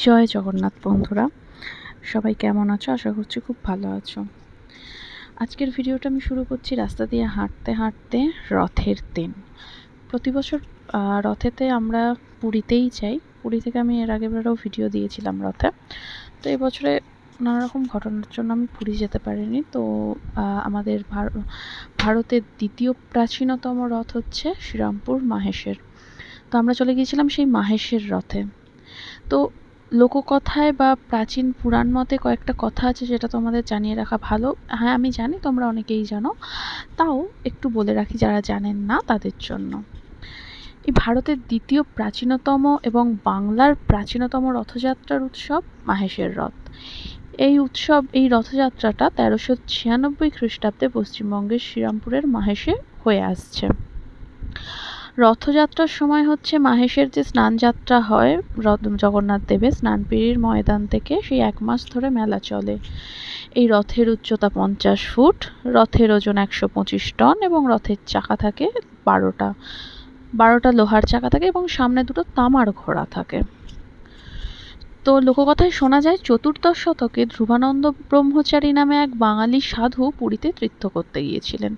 জয় জগন্নাথ বন্ধুরা। সবাই কেমন আছো? আশা করছি খুব ভালো আছো। আজকের ভিডিওটা আমি শুরু করছি রাস্তা দিয়ে হাঁটতে হাঁটতে রথের দিন। প্রতি বছর রথেতে আমরা পুরীতেই যাই। পুরী থেকে আমি এর আগেবারও ভিডিও দিয়েছিলাম রথে। তো এবছরে নানা রকম ঘটনার জন্য আমি পুরী যেতে পারিনি। তো আমাদের ভারতের দ্বিতীয় প্রাচীনতম রথ হচ্ছে শ্রীরামপুর মাহেশের। তো আমরা চলে গিয়েছিলাম সেই মাহেশের রথে। তো লোককথায় বা প্রাচীন পুরাণ মতে কয়েকটা কথা আছে যেটা তোমাদের জানিয়ে রাখা ভালো। হ্যাঁ আমি জানি, তোমরা অনেকেই জানো। তাও একটু বলে রাখি যারা জানেন না তাদের জন্য। এই ভারতের দ্বিতীয় প্রাচীনতম এবং বাংলার প্রাচীনতম রথযাত্রার উৎসব মাহেশের রথ। এই উৎসব, এই রথযাত্রাটা তেরোশো ছিয়ানব্বই খ্রিস্টাব্দে পশ্চিমবঙ্গের শ্রীরামপুরের মাহেশে হয়ে আসছে। রথযাত্রার সময় হচ্ছে মাহেশের যে স্নানযাত্রা হয়, রথ, জগন্নাথ দেবের স্নানপিড়ির ময়দান থেকে সেই এক মাস ধরে মেলা চলে। এই রথের উচ্চতা পঞ্চাশ ফুট, রথের ওজন একশো পঁচিশ টন এবং রথের চাকা থাকে বারোটা। বারোটা লোহার চাকা থাকে এবং সামনে দুটো তামার ঘোড়া থাকে। তো লোককথায় শোনা যায়, চতুর্দশ শতকে ধ্রুবানন্দ ব্রহ্মচারী নামে এক বাঙালি সাধু পুরীতে তীর্থ করতে গিয়েছিলেন।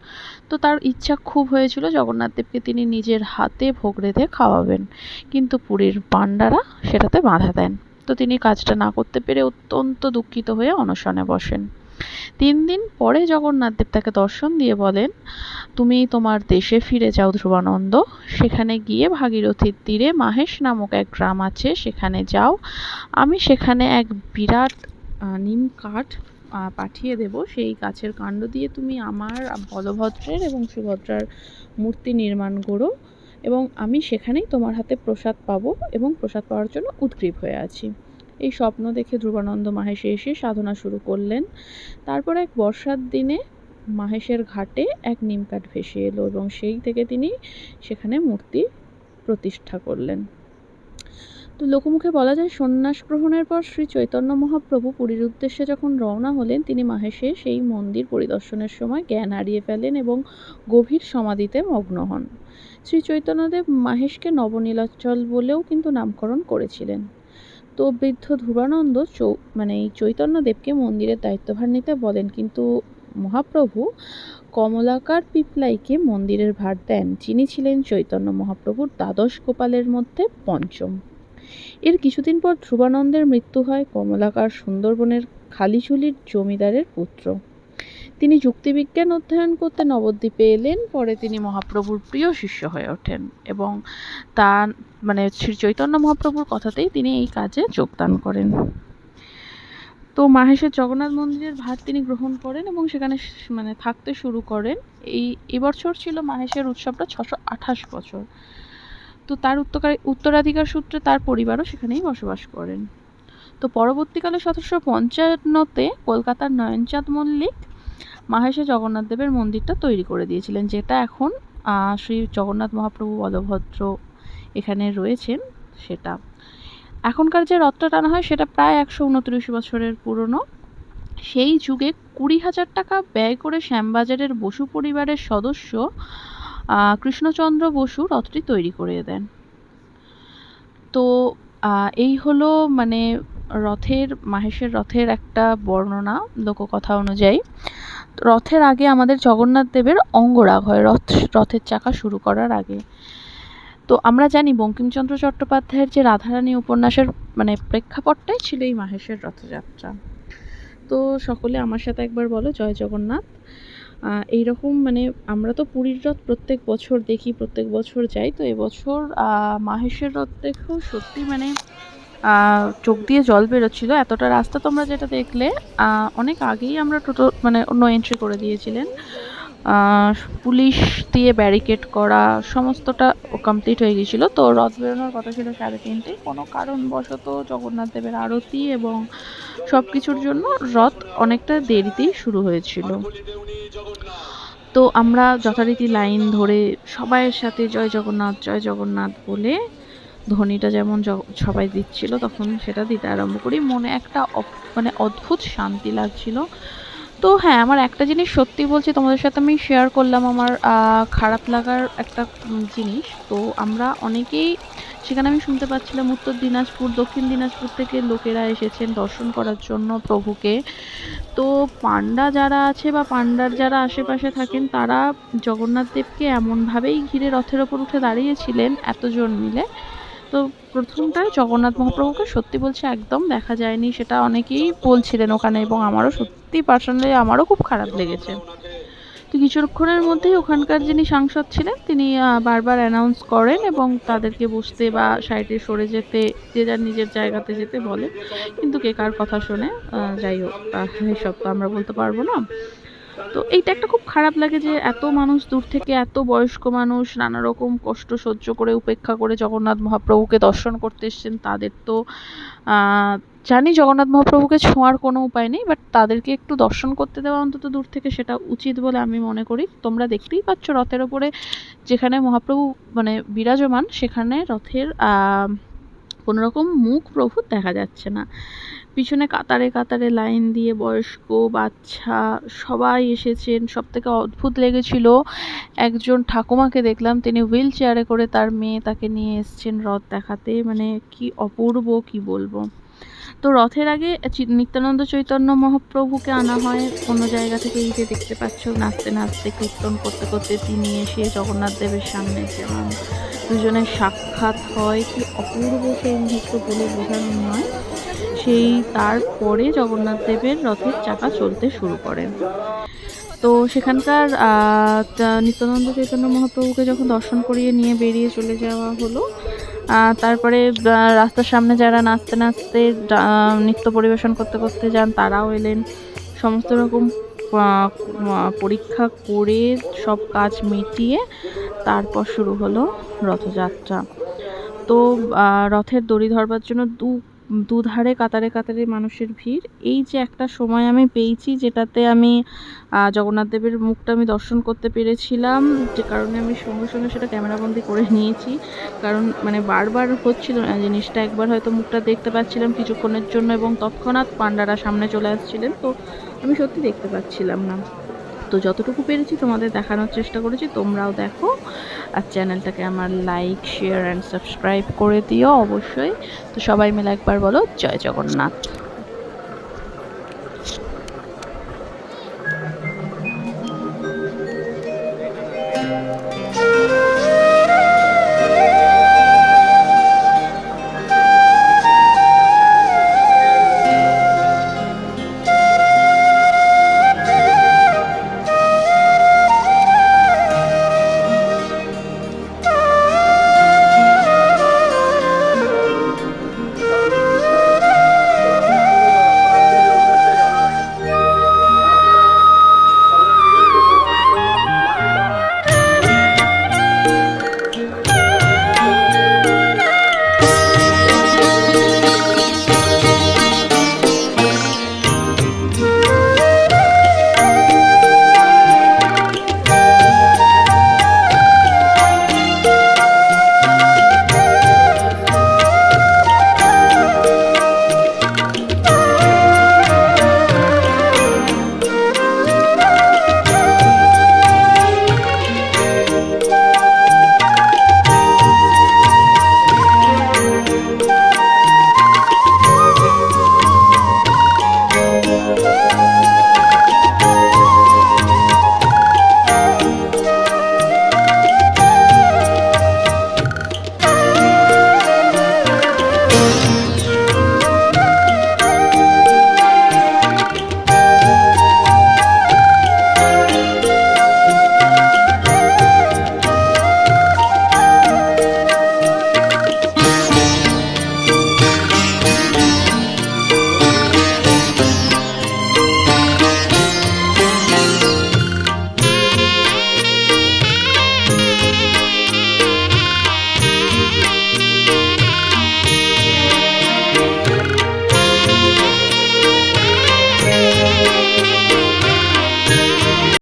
তো তার ইচ্ছা খুব হয়েছিল জগন্নাথ দেবকে তিনি নিজের হাতে ভোগ রেঁধে খাওয়াবেন। কিন্তু পুরীর পাণ্ডারা সেটাতে বাধা দেন। তো তিনি কাজটা না করতে পেরে অত্যন্ত দুঃখিত হয়ে অনশনে বসেন। তিন দিন পরে জগন্নাথ দেব তাকে দর্শন দিয়ে বলেন, তুমি তোমার দেশে ফিরে যাও ধ্রুবানন্দ। সেখানে গিয়ে ভাগীরথীর তীরে মাহেশ নামক এক গ্রাম আছে, সেখানে যাও। আমি সেখানে এক বিরাট নিম কাঠ পাঠিয়ে দেব। সেই গাছের কাণ্ড দিয়ে তুমি আমার বলভদ্রের এবং সুভদ্রার মূর্তি নির্মাণ করো এবং আমি সেখানেই তোমার হাতে প্রসাদ পাবো এবং প্রসাদ পাওয়ার জন্য উদ্গ্রীব হয়ে আছি। এই স্বপ্ন দেখে ধ্রুবানন্দ মাহেশে এসে সাধনা শুরু করলেন। তারপর এক বর্ষার দিনে মাহেশের ঘাটে এক নিমকাঠ ভেসে এলো এবং সেই থেকে তিনি সেখানে মূর্তি প্রতিষ্ঠা করলেন। তো লোকমুখে বলা যায় সন্ন্যাস গ্রহণের পর শ্রী চৈতন্য মহাপ্রভু পুরীর উদ্দেশ্যে যখন রওনা হলেন, তিনি মাহেশে সেই মন্দির পরিদর্শনের সময় জ্ঞান হারিয়ে ফেলেন এবং গভীর সমাধিতে মগ্ন হন। শ্রী চৈতন্যদেব মাহেশকে নবনীলাচল বলেও কিন্তু নামকরণ করেছিলেন। তো বৃদ্ধ ধ্রুবানন্দ চৌ মানে এই চৈতন্যদেবকে মন্দিরের দায়িত্বভার নিতে বলেন, কিন্তু মহাপ্রভু কমলাকার পিপলাইকে মন্দিরের ভার দেন, যিনি ছিলেন চৈতন্য মহাপ্রভুর দ্বাদশ গোপালের মধ্যে পঞ্চম। এর কিছুদিন পর ধ্রুবানন্দের মৃত্যু হয় কমলাকার সুন্দরবনের খালিচুলির জমিদারের পুত্র। তিনি যুক্তিবিজ্ঞান অধ্যয়ন করতে নবদ্বীপে এলেন, পরে তিনি মহাপ্রভুর প্রিয় শিষ্য হয়ে ওঠেন এবং তার মানে শ্রী চৈতন্য মহাপ্রভুর কথাতেই তিনি এই কাজে যোগদান করেন। তো মাহেশের জগন্নাথ মন্দিরের ভার তিনি গ্রহণ করেন এবং সেখানে মানে থাকতে শুরু করেন। এই এবছর ছিল মাহেশের উৎসবটা ছশো আঠাশ বছর। তো তার উত্তরাধিকার উত্তরাধিকার সূত্রে তার পরিবারও সেখানেই বসবাস করেন। তো পরবর্তীকালে সতেরোশো পঞ্চান্নতে কলকাতার নয়নচাঁদ মল্লিক মাহেশে জগন্নাথ দেবের মন্দিরটা তৈরি করে দিয়েছিলেন, যেটা এখন শ্রী জগন্নাথ মহাপ্রভু বলভদ্র এখানে রয়েছেন সেটা। এখনকার যে রথটা টানা হয় সেটা প্রায় একশো উনত্রিশ বছরের পুরনো। সেই যুগে কুড়ি হাজার টাকা ব্যয় করে শ্যামবাজারের বসু পরিবারের সদস্য কৃষ্ণচন্দ্র বসু রথটি তৈরি করে দেন। তো এই হলো মানে রথের, মাহেশের রথের একটা বর্ণনা লোককথা অনুযায়ী। রথের আগে আমাদের জগন্নাথ দেবের অঙ্গরাগ হয়। রথ, রথের চাকা শুরু করার আগে। তো আমরা জানি বঙ্কিমচন্দ্র চট্টোপাধ্যায়ের যে রাধারানী উপন্যাসের মানে প্রেক্ষাপটটাই ছিল এই মাহেশের রথযাত্রা। তো সকলে আমার সাথে একবার বলো, জয় জগন্নাথ। এইরকম মানে আমরা তো পুরীর রথ প্রত্যেক বছর দেখি, প্রত্যেক বছর যাই। তো এবছর মাহেশের রথ দেখেও সত্যি মানে চোখ দিয়ে জল বেরোচ্ছিল। এতটা রাস্তা তোমরা যেটা দেখলে অনেক আগেই আমরা টোটো মানে অন্য এন্ট্রি করে দিয়েছিলেন। পুলিশ দিয়ে ব্যারিকেড করা সমস্তটা কমপ্লিট হয়ে গিয়েছিল। তো রথ বেরোনোর কথা ছিল সাড়ে তিনটে। কোনো কারণবশত জগন্নাথ দেবের আরতি এবং সব কিছুর জন্য রথ অনেকটা দেরিতেই শুরু হয়েছিল। তো আমরা যথারীতি লাইন ধরে সবাইয়ের সাথে জয় জগন্নাথ জয় জগন্নাথ বলে ধ্বনিটা যেমন সবাই দিচ্ছিল, তখন সেটা দিতে আরম্ভ করি। মনে একটা মানে অদ্ভুত শান্তি লাগছিল। তো হ্যাঁ আমার একটা জিনিস সত্যি বলছি, তোমাদের সাথে আমি শেয়ার করলাম আমার খারাপ লাগার একটা জিনিস। তো আমরা অনেকেই, সেখানে আমি শুনতে পাচ্ছিলাম উত্তর দিনাজপুর, দক্ষিণ দিনাজপুর থেকে লোকেরা এসেছেন দর্শন করার জন্য প্রভুকে। তো পান্ডা যারা আছে বা পান্ডার যারা আশেপাশে থাকেন, তারা জগন্নাথ দেবকে এমনভাবেই ঘিরে রথের ওপর উঠে দাঁড়িয়েছিলেন, এতজন মিলে। তো প্রথমটায় জগন্নাথ মহাপ্রভুকে সত্যি বলছে একদম দেখা যায়নি, সেটা অনেকেই বলছিলেন ওখানে এবং আমারও সত্যি পার্সোনালি আমারও খুব খারাপ লেগেছে। তো কিছুক্ষণের মধ্যেই ওখানকার যিনি সাংসদ ছিলেন, তিনি বারবার অ্যানাউন্স করেন এবং তাদেরকে বসতে বা সাইডে সরে যেতে, যে যার নিজের জায়গাতে যেতে বলে। কিন্তু কে কার কথা শোনে যাই হোক এসব তো আমরা বলতে পারব না। তো এইটা একটা খুব খারাপ লাগে যে এত মানুষ দূর থেকে, এত বয়স্ক মানুষ নানা রকম কষ্ট সহ্য করে, উপেক্ষা করে জগন্নাথ মহাপ্রভুকে দর্শন করতে এসেছেন, তাদের তো জানি জগন্নাথ মহাপ্রভুকে ছোঁয়ার কোনো উপায় নেই বাট তাদেরকে একটু দর্শন করতে দেওয়া অন্তত দূর থেকে সেটা উচিত বলে আমি মনে করি। তোমরা দেখতেই পাচ্ছ রথের ওপরে যেখানে মহাপ্রভু মানে বিরাজমান, সেখানে রথের কোনো রকম মুখ প্রভু দেখা যাচ্ছে না। পিছনে কাতারে কাতারে লাইন দিয়ে বয়স্ক, বাচ্চা সবাই এসেছেন। সব থেকে অদ্ভুত লেগেছিল, একজন ঠাকুমাকে দেখলাম, তিনি হুইল চেয়ারে করে তার মেয়ে তাকে নিয়ে এসছেন রথ দেখাতে। মানে কি অপূর্ব, কি বলব। তো রথের আগে নিত্যানন্দ চৈতন্য মহাপ্রভুকে আনা হয়। অন্য জায়গা থেকে এই যে দেখতে পাচ্ছ, নাচতে নাচতে, কীর্তন করতে করতে তিনি এসে জগন্নাথ দেবের সামনে যান দুজনের সাক্ষাৎ হয়। কি অপূর্ব সেই মুহূর্ত বলে বোঝানো নয়। সেই তারপরে জগন্নাথ দেবের রথের চাকা চলতে শুরু করেন। তো সেখানকার নিত্যানন্দ চৈতন্য মহাপ্রভুকে যখন দর্শন করিয়ে নিয়ে বেরিয়ে চলে যাওয়া হলো তারপরে রাস্তার সামনে যারা নাচতে নাচতে নৃত্য পরিবেশন করতে করতে যান, তারাও এলেন। সমস্ত রকম পরীক্ষা করে সব কাজ মিটিয়ে তারপর শুরু হলো রথযাত্রা। তো রথের দড়ি ধরবার জন্য দু দুধারে, কাতারে কাতারে মানুষের ভিড়। এই যে একটা সময় আমি পেয়েছি যেটাতে আমি জগন্নাথ দেবের মুখটা আমি দর্শন করতে পেরেছিলাম, যে কারণে আমি সঙ্গে সঙ্গে সেটা ক্যামেরাবন্দি করে নিয়েছি। কারণ মানে বারবার হচ্ছিল না জিনিসটা একবার হয়তো মুখটা দেখতে পাচ্ছিলাম কিছুক্ষণের জন্য এবং তৎক্ষণাৎ পান্ডারা সামনে চলে আসছিলেন। তো আমি সত্যি দেখতে পাচ্ছিলাম না। তো যতটুকু পেরেছি তোমাদের দেখানোর চেষ্টা করেছি, তোমরাও দেখো। আর চ্যানেলটাকে আমার লাইক শেয়ার অ্যান্ড সাবস্ক্রাইব করে দিও অবশ্যই। তো সবাই মিলে একবার বলো, জয় জগন্নাথ।